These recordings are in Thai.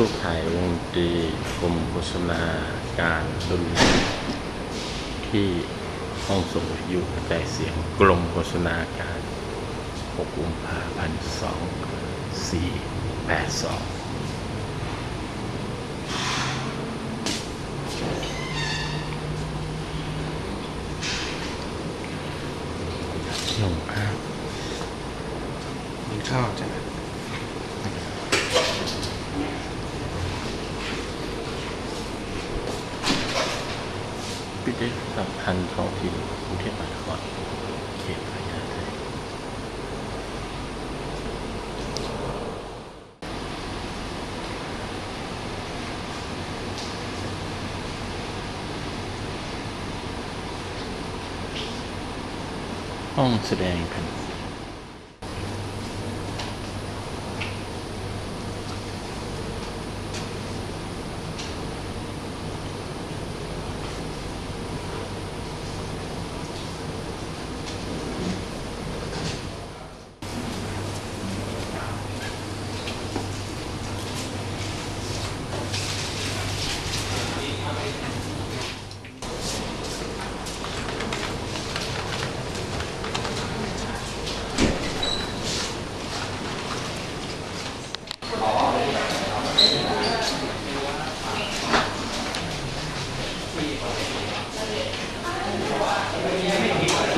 รูปถ่ายวงดนตรีกรมโฆษณาการดนตรีที่ห้องส่งวิทยุกระจายเสียงกรมโฆษณาการ 6 กุมภาพันธ์2 4 8 2ลงภาพกินข้าวจ้ะ พิพิธภัณฑ์ท้องถิ่นกรุงเทพมหานครเขตพญาไทห้องแสดงแผ่น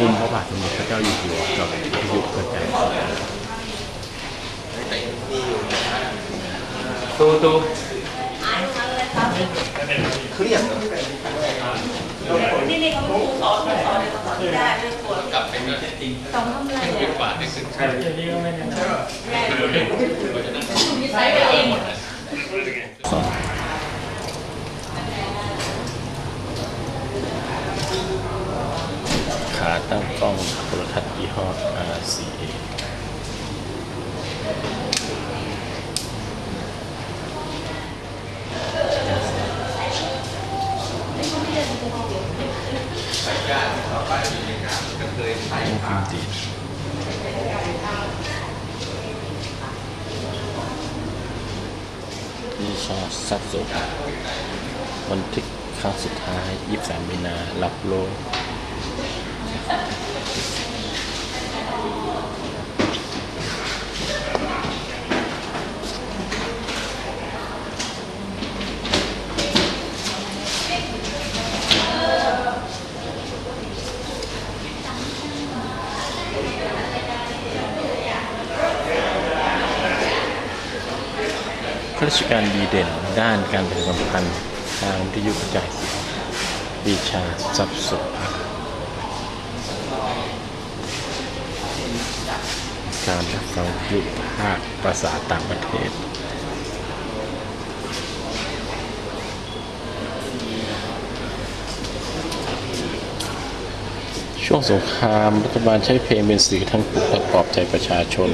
อุ้มพระบาทสมเด็จพระเจ้าอยู่หัวกับพิยุกระจายเสียง ตูตู นี่นี่เขาครูสอนครูสอนในสอนที่ได้เรื่องปวดกลับไปมีจริงสองทำอะไรเนี่ยกว่าที่สุดใช่ใช้ไปเองขาตั้งกล้องโทรทัศน์ยี่ห้อ RCA ความดีนี่ชอบทรัพย์สมบันทึกครั้งสุดท้าย 23มีนารับโลก ราชการดีเด่น ด้านการประชาสัมพันธ์ทางวิทยุกระจายเสียงปีชาทรัพย์สุภาการรับฟังวิทยุภาคภาษาต่างประเทศช่วงสงครามรัฐบาลใช้เพลงเป็นสื่อทั้งปลุกและปลอบใจประชาชน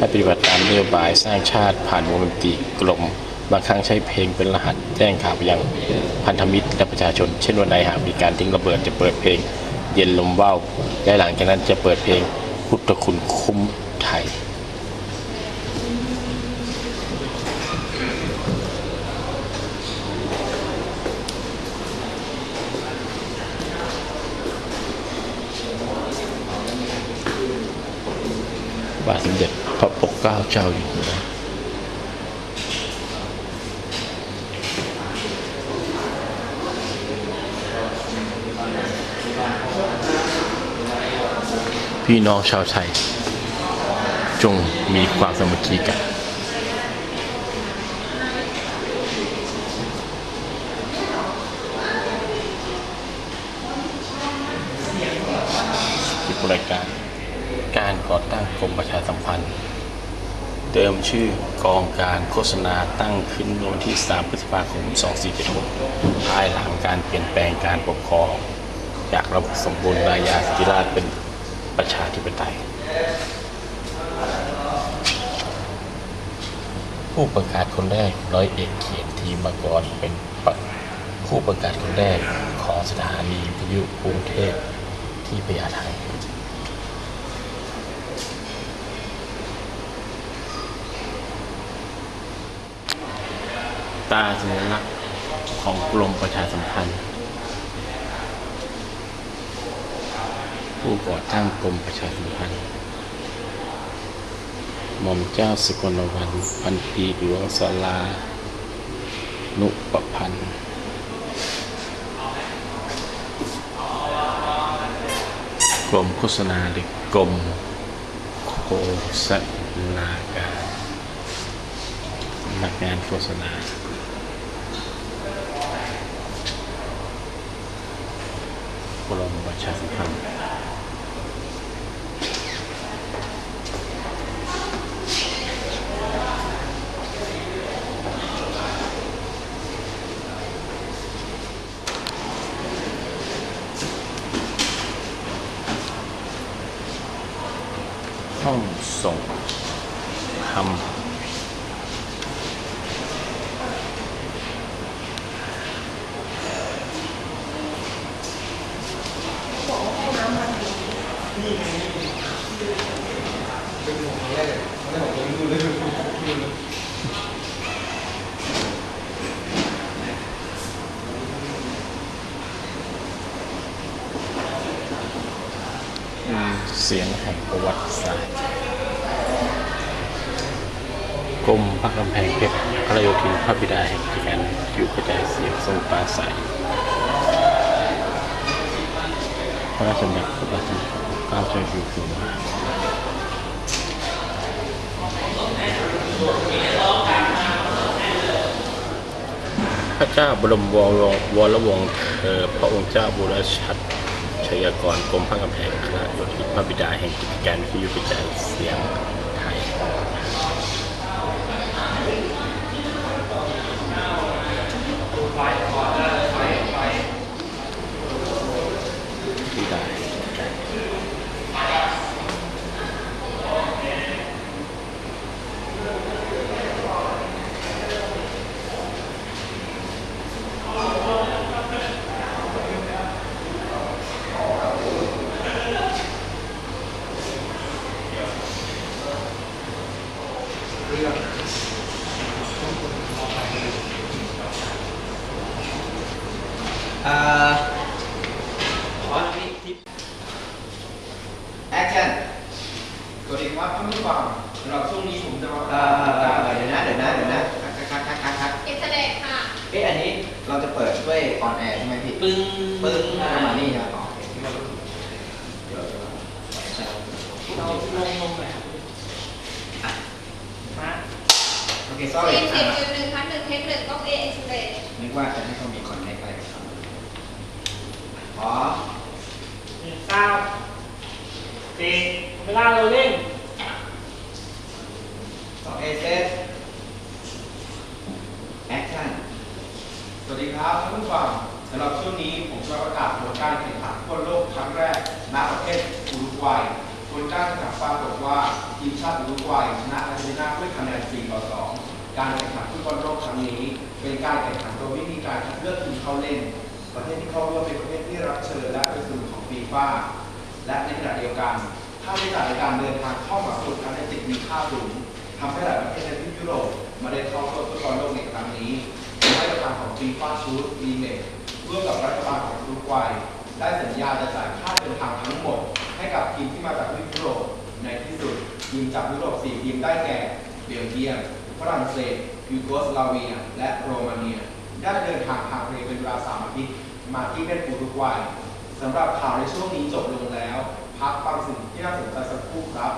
ให้ปฏิบัติตามนโยบายสร้างชาติผ่านวงดนตรีกลม บางครั้งใช้เพลงเป็นรหัสแจ้งข่าวไปยังพันธมิตรและประชาชน เช่นวันไหนหากมีการทิ้งระเบิดจะเปิดเพลง เย็นลมว่าวและหลังจากนั้นจะเปิดเพลงพุทธคุณคุ้มไทยบาทสมเด็จ พระปกเกล้าเจ้าอยู่หัวพี่น้องชาวไทย จงมีความสมัคคีกัน ที่รายการ การก่อตั้งกรมประชาสัมพันธ์ เดิมชื่อกองการโฆษณาตั้งขึ้นเมื่อวันที่ 3 พฤษภาคม 2476 ภายหลังการเปลี่ยนแปลงการปกครอง จากระบบสมบูรณาญาสิทธิราชเป็นประชาธิปไตย ผู้ประกาศคนแรกร้อยเอกเขียนทีมากรเป็นปผู้ประกาศคนแรกของสถานีวิทยุกรุงเทพที่พญาไทพ ตราสัญลักษณ์ของกรมประชาสัมพันธ์ ผู้ก่อตั้งกรมประชาสัมพันธ์หม่อมเจ้าสกลวัน พันปีหลวงศาลา นุปพันธ์กรมโฆษณาหรือกรมโฆษณาการสำนักงานโฆษณา กรมประชาสัมพันธ์ ห้องส่งทำอืม เสียงแห่งประวัติศาสตร์กรมพระกำแพงเพชรพระโยธินพระบิดาแห่งการอยู่กระจายเสียงทรงปราศัยพระราชดำรัสพระบาทสมเด็จพระเจ้าอยู่หัวพระเจ้าบรมวรวรวงศ์เธอพระองค์เจ้าบุรชัด ชัยกรกรมพระกำแพงคณะโยธินพระบิดาแห่งกิจการวิทยุกระจายเสียงไทย ที่ได้ อ่าขอที่ที่แอคชั่นสวัสดีครับท่านผู้ฟังสำหรับช่วงนี้ผมจะมาเอ่อเดี๋ยวนะเดี๋ยวนะเดี๋ยวนะคัดคัดคัดคัดคัดเอ็กซเรย์ค่ะเอ๊ะอันนี้เราจะเปิดด้วยออนแอร์ใช่ไหมพี่ปึ้งปึ้งประมาณนี้ใช่ไหมอ๋อโอเคเราลงลงแบบ โอเค sorry สี่สิบอะจุดหนึ่งพันหนึ่งเทคหนึ่งต้องเอเอ็กซเรย์นึกว่าจะให้เขามีคอนเนคอะไรกับเขาอ๋อเก้าสี่เวลาเราเล่นสองเอเซสแอคชั่นสวัสดีครับท่านผู้ฟังสำหรับช่วงนี้ผมจะประกาศผลการแข่งขันฟุตบอลโลกครั้งแรกณประเทศอุรุกวัยผลการแข่งขันปรากฏว่าทีมชาติอุรุกวัยชนะอาร์เจนตินาด้วยคะแนน4ต่อ2 การแข่งขันฟุตบอลโลกครั้งนี้ เป็นการแข่งขันโดยวิธีการคัดเลือกทีมเข้าเล่น ประเทศที่เข้าร่วมเป็นประเทศที่รับเชิญและเป็นส่วนของฟีฟ่าและในขณะเดียวกันค่าใช้จ่ายในการเดินทางเข้ามาฝึกการเล่นติดมีค่าสูงทำให้หลายประเทศในทวีปยุโรปมาได้เข้าร่วมฟุตบอลโลกในครั้งนี้มาตรการของฟีฟ่าชูดดีเมกร่วมกับรัฐบาลของอุรุกวัยได้สัญญาจะจ่ายค่าเดินทางทั้งหมด ให้กับทีมที่มาจากทวีปยุโรปในที่สุดทีมจากยุโรป4ทีมได้แก่เบลเยียม ฝรั่งเศสยูโกสลาเวีย และโรมาเนีย ได้เดินทางทางทะเลเป็นเวลาสามอาทิตย์มาที่ประเทศอุรุกวัยสำหรับข่าวในช่วงนี้จบลงแล้ว พักฟังสิ่งที่น่าสนใจสักครู่ครับ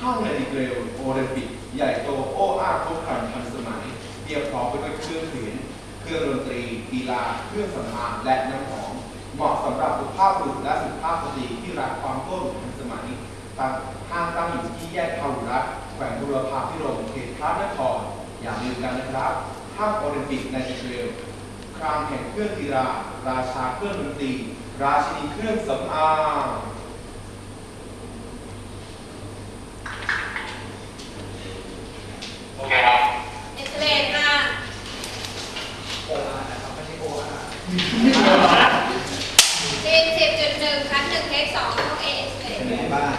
ห้างนาฬิกาโอลิมปิกใหญ่โตโอ้อาครบครันทันสมัยเตรียมพร้อมไปด้วยเครื่องเขียนเครื่องดนตรี กีฬา เครื่องสำอางและน้ำหอม เหมาะสำหรับสุภาพบุรุษและสุภาพสตรีที่รักความโก้หรูทันสมัยตั้งห้างตั้งอยู่ที่แยกพาหุรัตแขวงบุรพาพิรมเขต พระนครอย่าลืมกันนะครับห้างโอลิมปิกในอิสราเอลครามแห่งเครื่องกีฬาราชาเครื่องดนตรี ราชินีเครื่องสำอางเอ็กซเรย์ค่ะโออาร์นะครับไม่ใช่โออาร์สี่สิบจุดหนึ่งพันหนึ่งเทคสองต้องเอเอ็กซเรเป็นย์ไงบ้าง